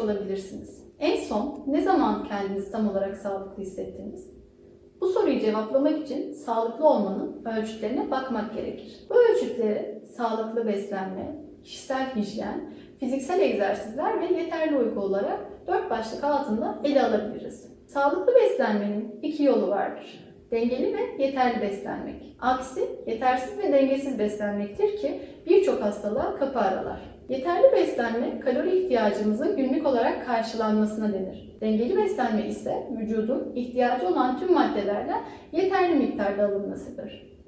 olabilirsiniz. En son ne zaman kendinizi tam olarak sağlıklı hissettiniz? Bu soruyu cevaplamak için sağlıklı olmanın ölçütlerine bakmak gerekir. Bu ölçütleri sağlıklı beslenme, kişisel hijyen, fiziksel egzersizler ve yeterli uyku olarak dört başlık altında ele alabiliriz. Sağlıklı beslenmenin iki yolu vardır. Dengeli ve yeterli beslenmek. Aksi yetersiz ve dengesiz beslenmektir ki birçok hastalığa kapı aralar. Yeterli beslenme kalori ihtiyacımızın günlük olarak karşılanmasına denir. Dengeli beslenme ise vücudun ihtiyacı olan tüm maddelerden yeterli miktarda alınmasıdır.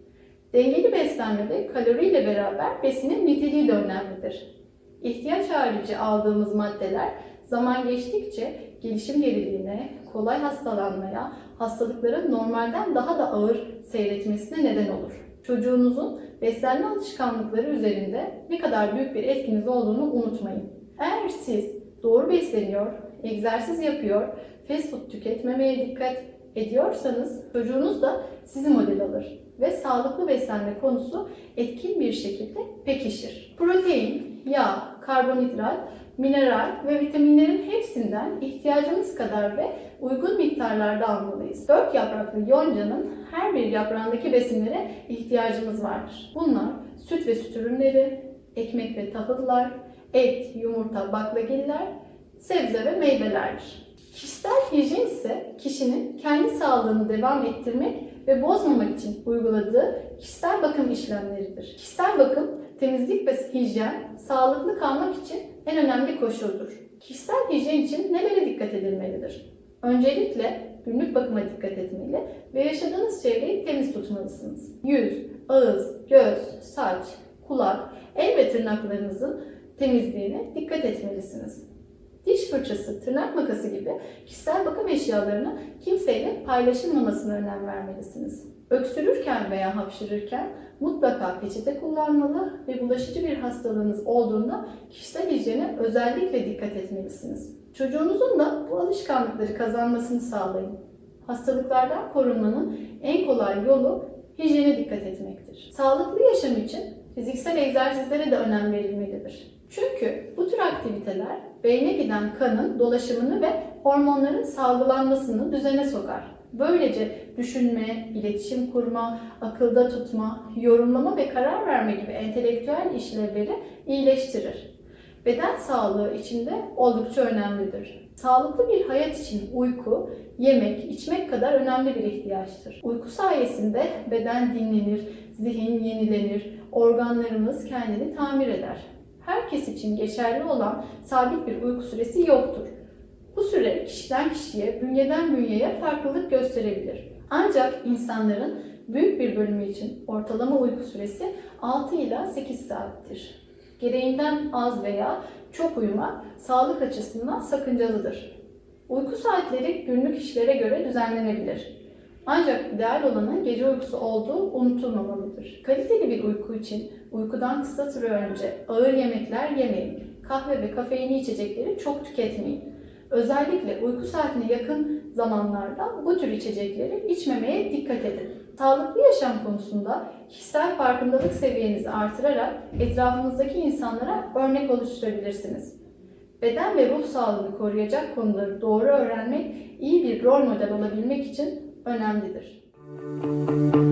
Dengeli beslenmede kaloriyle beraber besinin niteliği de önemlidir. İhtiyaç harici aldığımız maddeler zaman geçtikçe gelişim geriliğine, kolay hastalanmaya, hastalıkların normalden daha da ağır seyretmesine neden olur. Çocuğunuzun beslenme alışkanlıkları üzerinde ne kadar büyük bir etkiniz olduğunu unutmayın. Eğer siz doğru besleniyor, egzersiz yapıyor, fast food tüketmemeye dikkat ediyorsanız çocuğunuz da sizi model alır ve sağlıklı beslenme konusu etkin bir şekilde pekişir. Protein, yağ, karbonhidrat, mineral ve vitaminlerin hepsinden ihtiyacımız kadar ve uygun miktarlarda almalıyız. Dört yapraklı yoncanın her bir yaprağındaki besinlere ihtiyacımız vardır. Bunlar süt ve süt ürünleri, ekmek ve tahıllar, et, yumurta, baklagiller, sebze ve meyvelerdir. Kişisel hijyen ise kişinin kendi sağlığını devam ettirmek ve bozmamak için uyguladığı kişisel bakım işlemleridir. Kişisel bakım, temizlik ve hijyen, sağlıklı kalmak için en önemli koşuldur. Kişisel hijyen için nelere dikkat edilmelidir? Öncelikle günlük bakıma dikkat etmeli ve yaşadığınız çevreyi temiz tutmalısınız. Yüz, ağız, göz, saç, kulak, el ve tırnaklarınızın temizliğine dikkat etmelisiniz. Diş fırçası, tırnak makası gibi kişisel bakım eşyalarını kimseyle paylaşılmamasına önem vermelisiniz. Öksürürken veya hapşırırken mutlaka peçete kullanmalı ve bulaşıcı bir hastalığınız olduğunda kişisel hijyene özellikle dikkat etmelisiniz. Çocuğunuzun da bu alışkanlıkları kazanmasını sağlayın. Hastalıklardan korunmanın en kolay yolu hijyene dikkat etmektir. Sağlıklı yaşam için fiziksel egzersizlere de önem verilmelidir. Çünkü bu tür aktiviteler beyne giden kanın dolaşımını ve hormonların salgılanmasını düzene sokar. Böylece düşünme, iletişim kurma, akılda tutma, yorumlama ve karar verme gibi entelektüel işlevleri iyileştirir. Beden sağlığı için de oldukça önemlidir. Sağlıklı bir hayat için uyku, yemek, içmek kadar önemli bir ihtiyaçtır. Uyku sayesinde beden dinlenir, zihin yenilenir, organlarımız kendini tamir eder. Herkes için geçerli olan sabit bir uyku süresi yoktur. Bu süre kişiden kişiye, bünyeden bünyeye farklılık gösterebilir. Ancak insanların büyük bir bölümü için ortalama uyku süresi 6 ila 8 saattir. Gereğinden az veya çok uyumak sağlık açısından sakıncalıdır. Uyku saatleri günlük işlere göre düzenlenebilir. Ancak ideal olanın gece uykusu olduğu unutulmamalıdır. Kaliteli bir uyku için uykudan kısa süre önce ağır yemekler yemeyin. Kahve ve kafeinli içecekleri çok tüketmeyin. Özellikle uyku saatine yakın zamanlarda bu tür içecekleri içmemeye dikkat edin. Sağlıklı yaşam konusunda kişisel farkındalık seviyenizi artırarak etrafınızdaki insanlara örnek oluşturabilirsiniz. Beden ve ruh sağlığını koruyacak konuları doğru öğrenmek iyi bir rol model olabilmek için önemlidir. Müzik